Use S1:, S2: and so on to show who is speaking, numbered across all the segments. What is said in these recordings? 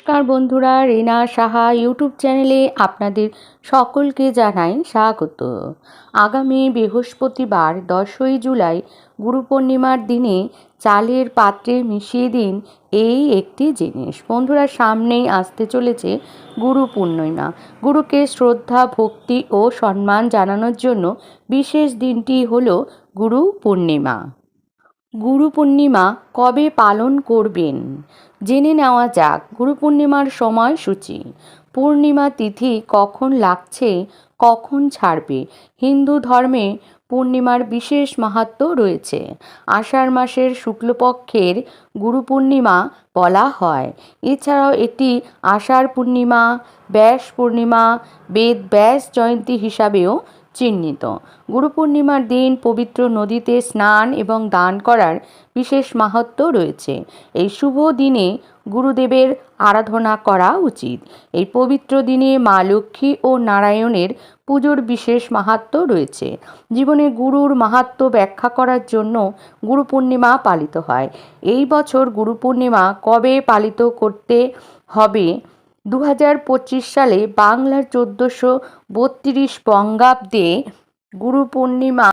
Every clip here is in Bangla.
S1: নমস্কার বন্ধুরা, রিনা সাহা ইউটিউব চ্যানেলে আপনাদের সকলকে জানাই স্বাগত। আগামী বৃহস্পতিবার দশই জুলাই গুরু পূর্ণিমার দিনে চালের পাত্রে মিশিয়ে দিন এই একটি জিনিস। বন্ধুরা, সামনেই আসতে চলেছে গুরু পূর্ণিমা। গুরুকে শ্রদ্ধা, ভক্তি ও সম্মান জানানোর জন্য বিশেষ দিনটি হলো গুরু পূর্ণিমা। গুরু পূর্ণিমা কবে পালন করবেন? জেনে নেওয়া যাক গুরু পূর্ণিমার সময়সূচি। পূর্ণিমা তিথি কখন লাগছে, কখন ছাড়বে? হিন্দু ধর্মে পূর্ণিমার বিশেষ মাহাত্ম্য রয়েছে। আষাঢ় মাসের শুক্লপক্ষের গুরু পূর্ণিমা বলা হয়। এছাড়াও এটি আষাঢ় পূর্ণিমা, ব্যাস পূর্ণিমা, বেদ ব্যাস জয়ন্তী হিসাবেও চিহ্নিত। গুরু পূর্ণিমার দিন পবিত্র নদীতে স্নান এবং দান করার বিশেষ মাহাত্ম্য রয়েছে। এই শুভ দিনে গুরুদেবের আরাধনা করা উচিত। এই পবিত্র দিনে মা লক্ষ্মী ও নারায়ণের পুজোর বিশেষ মাহাত্ম্য রয়েছে। জীবনে গুরুর মাহাত্ম্য ব্যাখ্যা করার জন্য গুরু পূর্ণিমা পালিত হয়। এই বছর গুরু পূর্ণিমা কবে পালিত করতে হবে দু হাজার পঁচিশ সালে বাংলার চোদ্দোশো বত্রিশ বঙ্গাব্দে গুরু পূর্ণিমা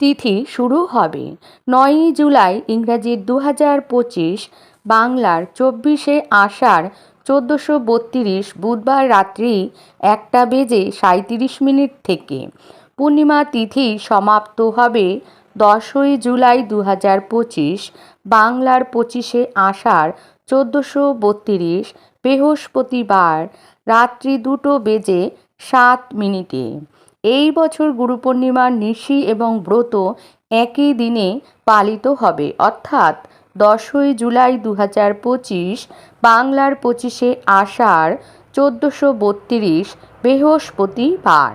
S1: তিথি শুরু হবে। নয়ই জুলাই ইংরাজি দু পঁচিশ বাংলার চব্বিশে আষাঢ় চোদ্দোশো বত্রিশ বুধবার রাত্রি একটা বেজে সাঁত্রিশ মিনিট থেকে। পূর্ণিমা তিথি সমাপ্ত হবে দশই জুলাই দু পঁচিশ বাংলার পঁচিশে আষাঢ় চোদ্দোশো বত্রিশ বৃহস্পতিবার রাত্রি দুটো বেজে সাত মিনিটে। এই বছর গুরু পূর্ণিমার নিশি এবং ব্রত একই দিনে পালিত হবে। অর্থাৎ দশই জুলাই দু হাজার পঁচিশ, বাংলার পঁচিশে আষাঢ়, চোদ্দোশো বত্রিশ, বৃহস্পতিবার।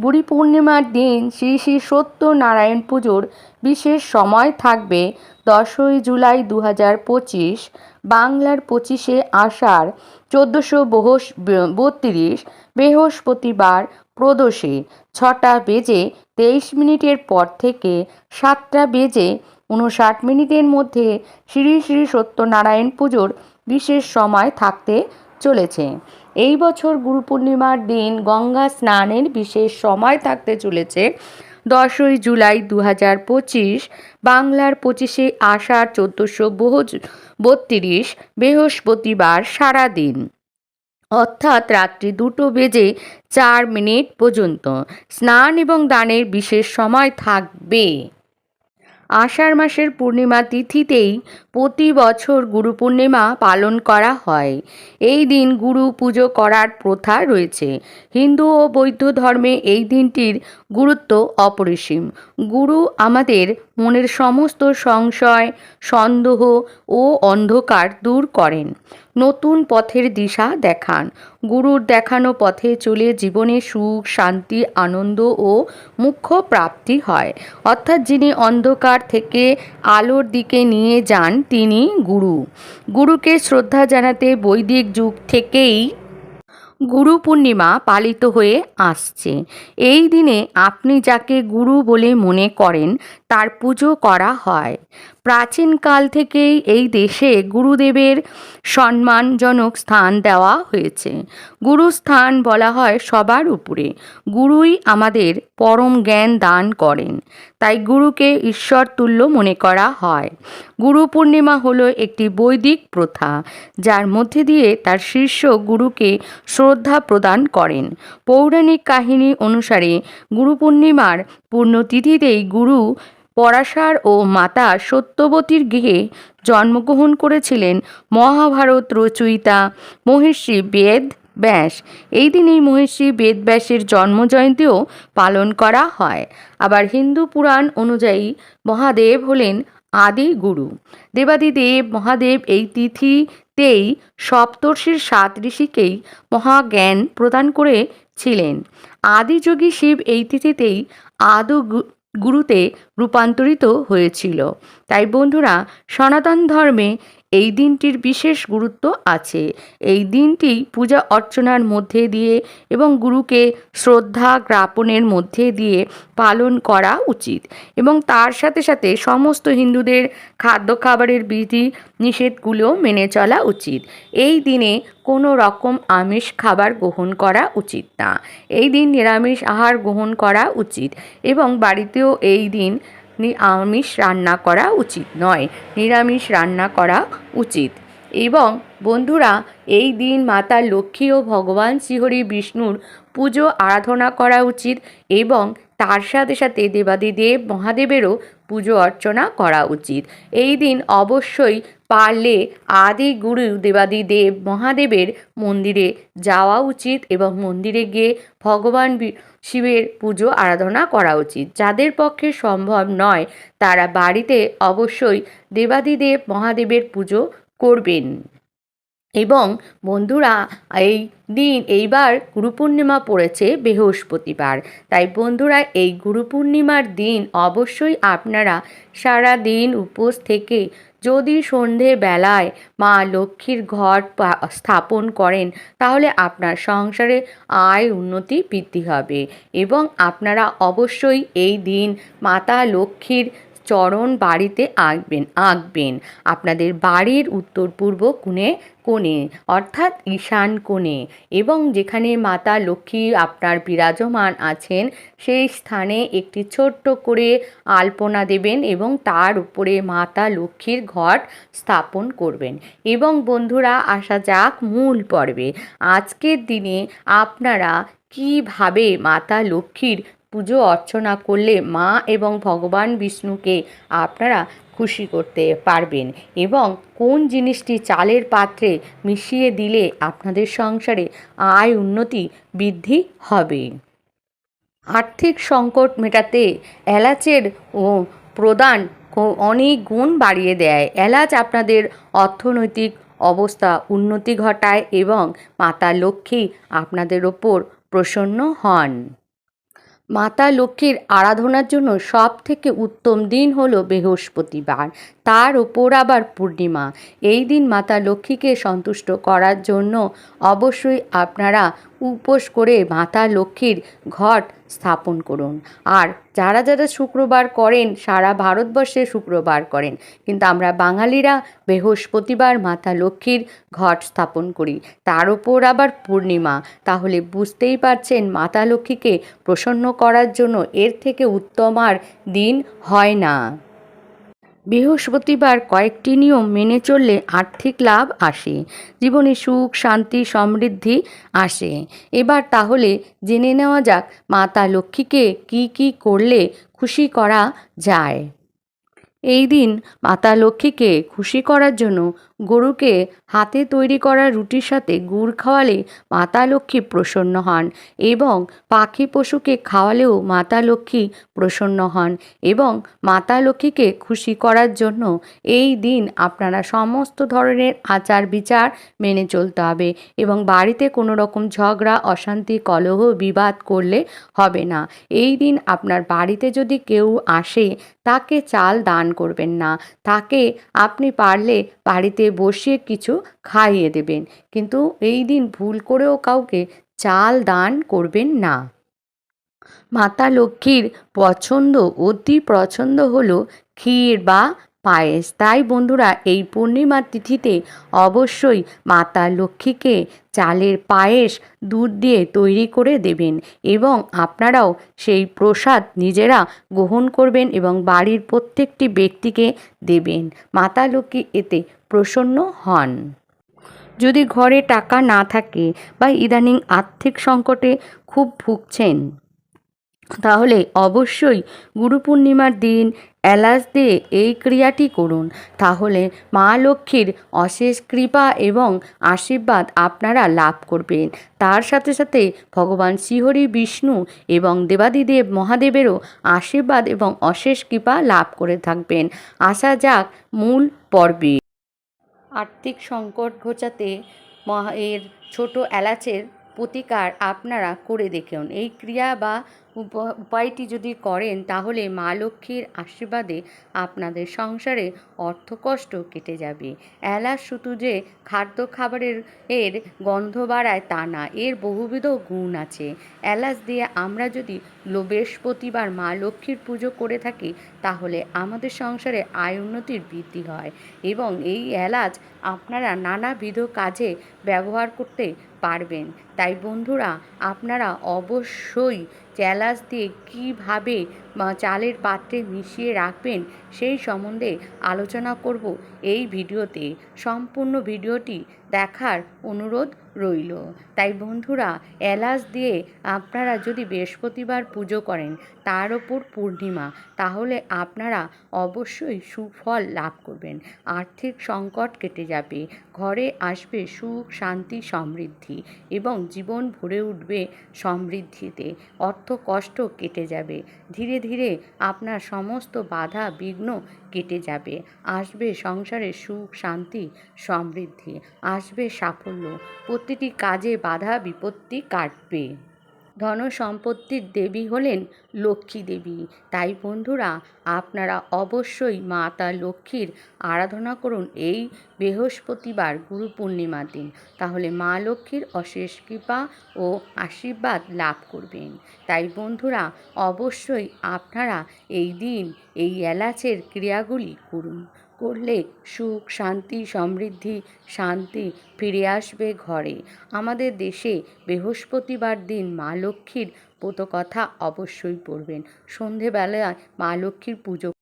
S1: বুড়ি পূর্ণিমার দিন শ্রী শ্রী সত্যনারায়ণ পুজোর বিশেষ সময় থাকবে দশই জুলাই দু হাজার পঁচিশ বাংলার পঁচিশে আষাঢ়, চোদ্দোশো বহস বত্রিশ, বৃহস্পতিবার প্রদোষে ছটা বেজে তেইশ মিনিটের পর থেকে সাতটা বেজে উনষাট মিনিটের মধ্যে শ্রী শ্রী সত্যনারায়ণ পুজোর বিশেষ সময় থাকতে চলেছে। এই বছর গুরু পূর্ণিমার দিন গঙ্গা স্নানের বিশেষ সময় থাকতে চলেছে। দশই জুলাই দু হাজার পঁচিশ, বাংলার পঁচিশে আষাঢ় চোদ্দোশো বহু বত্রিশ, বৃহস্পতিবার সারাদিন। অর্থাৎ রাত্রি দুটো বেজে চার মিনিট পর্যন্ত। স্নান এবং দানের বিশেষ সময় থাকবে। আষাঢ় মাসের পূর্ণিমা তিথিতেই প্রতি বছর গুরু পূর্ণিমা পালন করা হয়। এই দিন গুরু পুজো করার প্রথা রয়েছে। হিন্দু ও বৌদ্ধ ধর্মে এই দিনটির গুরুত্ব অপরিসীম। গুরু আমাদের মনের সমস্ত সংশয়, সন্দেহ ও অন্ধকার দূর করেন। নতুন পথের দিশা দেখান। গুরুর দেখানো পথে চলে জীবনে সুখ, শান্তি, আনন্দ ও মুখ্য প্রাপ্তি হয়। অর্থাৎ যিনি অন্ধকার থেকে আলোর দিকে নিয়ে যান, তিনি গুরু। গুরুকে শ্রদ্ধা জানাতে বৈদিক যুগ থেকেই গুরু পূর্ণিমা পালিত হয়ে আসছে। এই দিনে আপনি যাকে গুরু বলে মনে করেন, তার পুজো করা হয়। প্রাচীনকাল থেকেই এই দেশে গুরুদেবের সম্মানজনক স্থান দেওয়া হয়েছে। গুরুস্থান বলা হয় সবার উপরে। গুরুই আমাদের পরম জ্ঞান দান করেন। তাই গুরুকে ঈশ্বর তুল্য মনে করা হয়। গুরু পূর্ণিমা হলো একটি বৈদিক প্রথা, যার মধ্যে দিয়ে তার শীর্ষ গুরুকে শ্রদ্ধা প্রদান করেন। পৌরাণিক কাহিনী অনুসারে গুরু পূর্ণিমার পূর্ণতিথিতেই গুরু পরাশর ও মাতা সত্যবতীর গৃহে জন্মগ্রহণ করেছিলেন মহাভারত রচয়িতা মহর্ষি বেদ ব্যাস এই দিনেই মহর্ষি বেদব্যাসের জন্মজয়ন্তীও পালন করা হয়। আবার হিন্দু পুরাণ অনুযায়ী মহাদেব হলেন আদি গুরু। দেবাদিদেব, মহাদেব এই তিথিতেই সপ্তর্ষির সাত ঋষিকেই মহাজ্ঞান প্রদান করেছিলেন। আদিযোগী শিব এই তিথিতেই আদৌ গুরুতে রূপান্তরিত হয়েছিল। তাই বন্ধুরা সনাতন ধর্মে এই দিনটির বিশেষ গুরুত্ব আছে। এই দিনটি পূজা অর্চনার মধ্যে দিয়ে এবং গুরুকে শ্রদ্ধা জ্ঞাপনের মধ্যে দিয়ে পালন করা উচিত এবং তার সাথে সাথে সমস্ত হিন্দুদের খাদ্য খাবারের বিধি নিষেধগুলো মেনে চলা উচিত। এই দিনে কোনো রকম আমিষ খাবার গ্রহণ করা উচিত না। এই দিন নিরামিষ আহার গ্রহণ করা উচিত এবং বাড়িতেও এই দিন আমিষ রান্না করা উচিত নয়। নিরামিষ রান্না করা উচিত। এবং বন্ধুরা, এই দিন মাতা লক্ষ্মী ও ভগবান শ্রীহরি বিষ্ণুর পুজো, আরাধনা করা উচিত এবং তার সাথে সাথে দেবাদিদেব মহাদেবেরও পুজো অর্চনা করা উচিত। এই দিন অবশ্যই পারলে আদি গুরু দেবাদিদেব মহাদেবের মন্দিরে যাওয়া উচিত এবং মন্দিরে গিয়ে ভগবান শিবের পুজো আরাধনা করা উচিত। যাদের পক্ষে সম্ভব নয়, তারা বাড়িতে অবশ্যই দেবাদিদেব মহাদেবের পুজো করবেন। এবং বন্ধুরা, এই দিন এইবার গুরু পূর্ণিমা পড়েছে বৃহস্পতিবার। তাই বন্ধুরা, এই গুরু পূর্ণিমার দিন অবশ্যই আপনারা সারা দিন উপোস থেকে যদি সন্ধে বেলায় মা লক্ষ্মীর ঘর স্থাপন করেন, তাহলে আপনার সংসারে আয় উন্নতি বৃদ্ধি হবে। এবং আপনারা অবশ্যই এই দিন মাতা লক্ষ্মীর চরণ বাড়িতে আঁকবেন আঁকবেন। আপনাদের বাড়ির উত্তর পূর্ব কোণে কোণে, অর্থাৎ ঈশান কোণে। এবং যেখানে মাতা লক্ষ্মী আপনার বিরাজমান আছেন, সেই স্থানে একটি ছোট্ট করে আলপনা দেবেন এবং তার উপরে মাতা লক্ষ্মীর ঘট স্থাপন করবেন। এবং বন্ধুরা, আসা যাক মূল পর্বে। আজকের দিনে আপনারা কীভাবে মাতা লক্ষ্মীর পুজো অর্চনা করলে মা এবং ভগবান বিষ্ণুকে আপনারা খুশি করতে পারবেন এবং কোন জিনিসটি চালের পাত্রে মিশিয়ে দিলে আপনাদের সংসারে আয় উন্নতি বৃদ্ধি হবে? আর্থিক সংকট মেটাতে এলাচের প্রদান অনেক গুণ বাড়িয়ে দেয়। এলাচ আপনাদের অর্থনৈতিক অবস্থা উন্নতি ঘটায় এবং মাতা লক্ষ্মী আপনাদের ওপর প্রসন্ন হন। মাতা লক্ষ্মীর আরাধনার জন্য সব থেকে উত্তম দিন হল বৃহস্পতিবার। তার ওপর আবার পূর্ণিমা। এই দিন মাতা লক্ষ্মীকে সন্তুষ্ট করার জন্য অবশ্যই আপনারা উপোস করে মাতা লক্ষ্মীর ঘট স্থাপন করুন। আর যারা যারা শুক্রবার করেন, সারা ভারতবর্ষে শুক্রবার করেন, কিন্তু আমরা বাঙালিরা বৃহস্পতিবার মাতা লক্ষ্মীর ঘট স্থাপন করি, তার উপর আবার পূর্ণিমা। তাহলে বুঝতেই পারছেন মাতা লক্ষ্মীকে প্রসন্ন করার জন্য এর থেকে উত্তম আর দিন হয় না। বৃহস্পতিবার কয়েকটি নিয়ম মেনে চললে আর্থিক লাভ আসে, জীবনে সুখ, শান্তি, সমৃদ্ধি আসে। এবার তাহলে জেনে নেওয়া যাক মাতা লক্ষ্মীকে কি কি করলে খুশি করা যায়। এই দিন মাতা লক্ষ্মীকে খুশি করার জন্য গরুকে হাতে তৈরি করা রুটির সাথে গুড় খাওয়ালে মাতা লক্ষ্মী প্রসন্ন হন এবং পাখি পশুকে খাওয়ালেও মাতা লক্ষ্মী প্রসন্ন হন এবং মাতা লক্ষ্মীকে খুশি করার জন্য এই দিন আপনারা সমস্ত ধরনের আচার বিচার মেনে চলতে হবে এবং বাড়িতে কোনো রকম ঝগড়া, অশান্তি, কলহ, বিবাদ করলে হবে না। এই দিন আপনার বাড়িতে যদি কেউ আসে তাকে চাল দান করবেন না। তাকে আপনি পারলে বাড়িতে বসিয়ে কিছু খাইয়ে দেবেন। কিন্তু এই দিন ভুল করেও কাউকে চাল দান করবেন না। মাতা লক্ষ্মীর পছন্দ, অতি পছন্দ হলো ক্ষীর বা পায়েস। তাই বন্ধুরা, এই পূর্ণিমার তিথিতে অবশ্যই মাতা লক্ষ্মীকে চালের পায়েস, দুধ দিয়ে তৈরি করে দেবেন এবং আপনারাও সেই প্রসাদ নিজেরা গ্রহণ করবেন এবং বাড়ির প্রত্যেকটি ব্যক্তিকে দেবেন। মাতা লক্ষ্মী এতে প্রসন্ন হন। যদি ঘরে টাকা না থাকে বা ইদানিং আর্থিক সংকটে খুব ভুগছেন, তাহলে অবশ্যই গুরু পূর্ণিমার দিন এলাচ দিয়ে এই ক্রিয়াটি করুন। তাহলে মা লক্ষ্মীর অশেষ কৃপা এবং আশীর্বাদ আপনারা লাভ করবেন। তার সাথে সাথে ভগবান শ্রীহরি, বিষ্ণু এবং দেবাদিদেব মহাদেবেরও আশীর্বাদ এবং অশেষ কৃপা লাভ করে থাকবেন। আসা যাক মূল পর্বে। আর্থিক সংকট ঘোচাতে এর ছোটো এলাচের প্রতিকার আপনারা করে দেখুন। এই ক্রিয়া বা উপায়টি যদি করেন, তাহলে মা লক্ষ্মীর আশীর্বাদে আপনাদের সংসারে অর্থকষ্ট কেটে যাবে। এলাচ শুধু যে খাদ্য খাবারের এর গন্ধ বাড়ায় তা না, এর বহুবিধ গুণ আছে। এলাচ দিয়ে আমরা যদি বৃহস্পতিবার মা লক্ষ্মীর পুজো করে থাকি, তাহলে আমাদের সংসারে আয় উন্নতির বৃদ্ধি হয়। এবং এই এলাচ আপনারা নানাবিধ কাজে ব্যবহার করতে পারবেন। তাই বন্ধুরা আপনারা অবশ্যই চ্যালেঞ্জ দিয়ে কীভাবে চালের পাত্রে মিশিয়ে রাখবেন, সেই সম্বন্ধে আলোচনা করব এই ভিডিওতে। সম্পূর্ণ ভিডিওটি দেখার অনুরোধ রইল। তাই বন্ধুরা, এলাচ দিয়ে আপনারা যদি বৃহস্পতিবার পুজো করেন, তার ওপর পূর্ণিমা, তাহলে আপনারা অবশ্যই সুফল লাভ করবেন। আর্থিক সংকট কেটে যাবে, ঘরে আসবে সুখ, শান্তি, সমৃদ্ধি এবং জীবন ভরে উঠবে সমৃদ্ধিতে। অর্থ কষ্ট কেটে যাবে, ধীরে ধীরে আপনার সমস্ত বাধা বিঘ্ন কেটে যাবে। আসবে সংসারে সুখ, শান্তি, সমৃদ্ধি। আসবে সাফল্য। প্রতিটি কাজে বাধা বিপত্তি কাটবে। ধন সম্পত্তির দেবী হলেন লক্ষ্মী দেবী। তাই বন্ধুরা, আপনারা অবশ্যই মাতা লক্ষ্মীর আরাধনা করুন এই বৃহস্পতিবার গুরু পূর্ণিমার দিন। তাহলে মা লক্ষ্মীর অশেষ কৃপা ও আশীর্বাদ লাভ করবেন। তাই বন্ধুরা, অবশ্যই আপনারা এই দিন এই এলাচের ক্রিয়াগুলি করুন। করলে সুখ, শান্তি, সমৃদ্ধি, শান্তি ফিরে আসবে ঘরে। আমাদের দেশে বৃহস্পতিবার দিন মা লক্ষ্মীর কথা অবশ্যই পড়বেন। সন্ধেবেলায় মা লক্ষ্মীর পুজো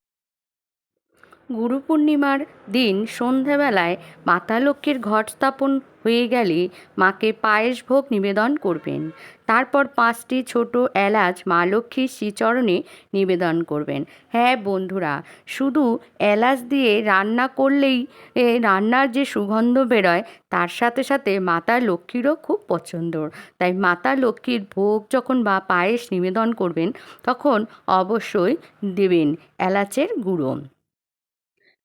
S1: গুরু পূর্ণিমার দিন সন্ধ্যাবেলায় মাতা লক্ষ্মীর ঘট স্থাপন হয়ে গেলে মাকে পায়েস ভোগ নিবেদন করবেন। তারপর পাঁচটি ছোট এলাচ মা লক্ষ্মীর শ্রীচরণে নিবেদন করবেন। হ্যাঁ বন্ধুরা, শুধু এলাচ দিয়ে রান্না করলেই রান্নার যে সুগন্ধ বেরোয়, তার সাথে সাথে মাতা লক্ষ্মীরও খুব পছন্দর তাই মাতা লক্ষ্মীর ভোগ যখন বা পায়েস নিবেদন করবেন, তখন অবশ্যই দেবেন এলাচের গুঁড়ো।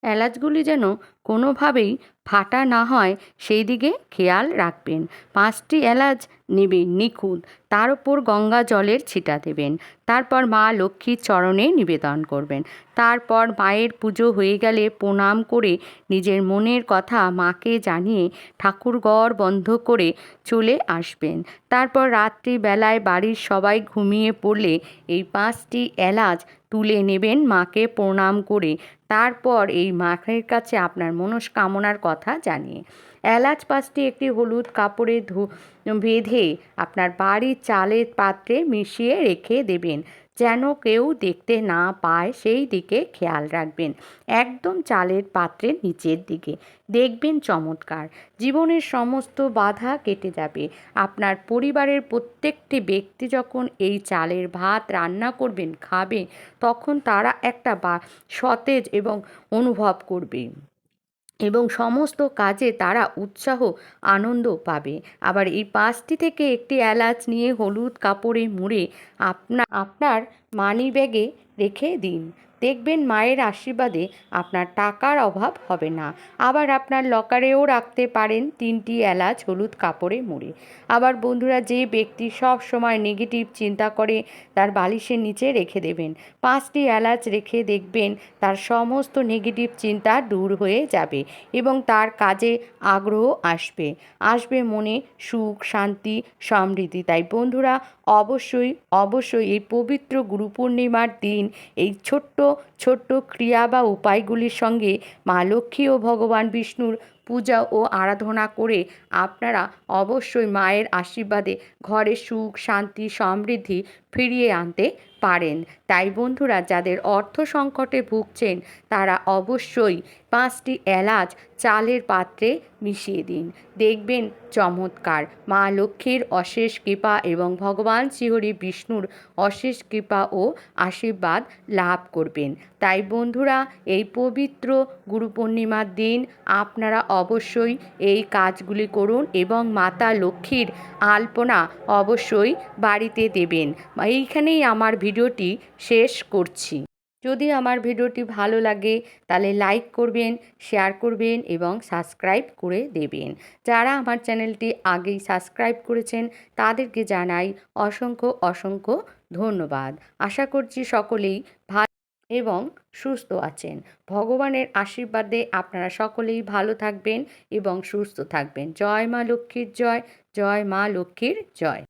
S1: এলাচগুলি যেন কোনোভাবেই ফাটা না হয়, সেই দিকে খেয়াল রাখবেন। পাঁচটি এলাচ নেবেন নিখুঁত, তার উপর গঙ্গা জলের ছিটা দেবেন। তারপর মা লক্ষ্মীর চরণে নিবেদন করবেন। তারপর মায়ের পুজো হয়ে গেলে প্রণাম করে নিজের মনের কথা মাকে জানিয়ে ঠাকুরঘর বন্ধ করে চলে আসবেন। তারপর রাত্রিবেলায় বাড়ির সবাই ঘুমিয়ে পড়লে এই পাঁচটি এলাচ তুলে নেবেন মাকে প্রণাম করে। তারপর এই মাখের কাছে আপনার মনস্কামনার কথা জানিয়ে। এলাচ পাঁচটি একটি হলুদ কাপড়ে ধু বেঁধে আপনার বাড়ির চালের পাত্রে মিশিয়ে রেখে দেবেন। যেন কেউ দেখতে না পায় সেই দিকে খেয়াল রাখবেন। একদম চালের পাত্রের নিচের দিকে। দেখবেন চমৎকার। জীবনের সমস্ত বাধা কেটে যাবে। আপনার পরিবারের প্রত্যেকটি ব্যক্তি যখন এই চালের ভাত রান্না করবেন খাবে তখন তারা একটা বা সতেজ এবং অনুভব করবে। এবং সমস্ত কাজে তারা উৎসাহ, আনন্দ পাবে। আবার এই পাঁচটি থেকে একটি এলাচ নিয়ে হলুদ কাপড়ে মুড়ে আপনা, আপনার মানি ব্যাগে রেখে দিন। দেখবেন মায়ের আশীর্বাদে আপনার টাকার অভাব হবে না। আবার আপনার লকারেও রাখতে পারেন তিনটি এলাচ, হলুদ কাপড়ে মুড়ে। আবার বন্ধুরা, যে ব্যক্তি সব সময় নেগেটিভ চিন্তা করে, তার বালিশের নিচে রেখে দেবেন। পাঁচটি এলাচ রেখে দেখবেন তার সমস্ত নেগেটিভ চিন্তা দূর হয়ে যাবে এবং তার কাজে আগ্রহ আসবে। আসবে মনে সুখ, শান্তি, সমৃদ্ধি। তাই বন্ধুরা, অবশ্যই অবশ্যই এই পবিত্র গুরু পূর্ণিমার দিন, এই ছোট্ট ছোট্ট ক্রিয়া বা উপায়গুলির সঙ্গে মা লক্ষ্মী ও ভগবান বিষ্ণুর পূজা ও আরাধনা করে আপনারা অবশ্যই মায়ের আশীর্বাদে ঘরে সুখ, শান্তি, সমৃদ্ধি ফিরিয়ে আনতে পারেন। তাই বন্ধুরা যাদের অর্থ সংকটে ভুগছেন, তারা অবশ্যই পাঁচটি এলাচ চালের পাত্রে মিশিয়ে দিন। দেখবেন চমৎকার। মা লক্ষ্মীর অশেষ কৃপা এবং ভগবান শ্রীহরি বিষ্ণুর অশেষ কৃপা ও আশীর্বাদ লাভ করবেন। তাই বন্ধুরা, এই পবিত্র গুরু পূর্ণিমার দিন আপনারা অবশ্যই এই কাজগুলি করুন এবং মাতা লক্ষ্মীর আলপনা অবশ্যই বাড়িতে দেবেন। এইখানেই আমার ভিডিওটি শেষ করছি। যদি আমার ভিডিওটি ভালো লাগে, তাহলে লাইক করবেন শেয়ার করবেন এবং সাবস্ক্রাইব করে দেবেন। যারা আমার চ্যানেলটি আগেই সাবস্ক্রাইব করেছেন, তাদেরকে জানাই অসংখ্য অসংখ্য ধন্যবাদ। আশা করছি সকলেই ভালো এবং সুস্থ আছেন। ভগবানের আশীর্বাদে আপনারা সকলেই ভালো থাকবেন এবং সুস্থ থাকবেন। জয় মা লক্ষ্মীর জয় জয় মা লক্ষ্মীর জয়।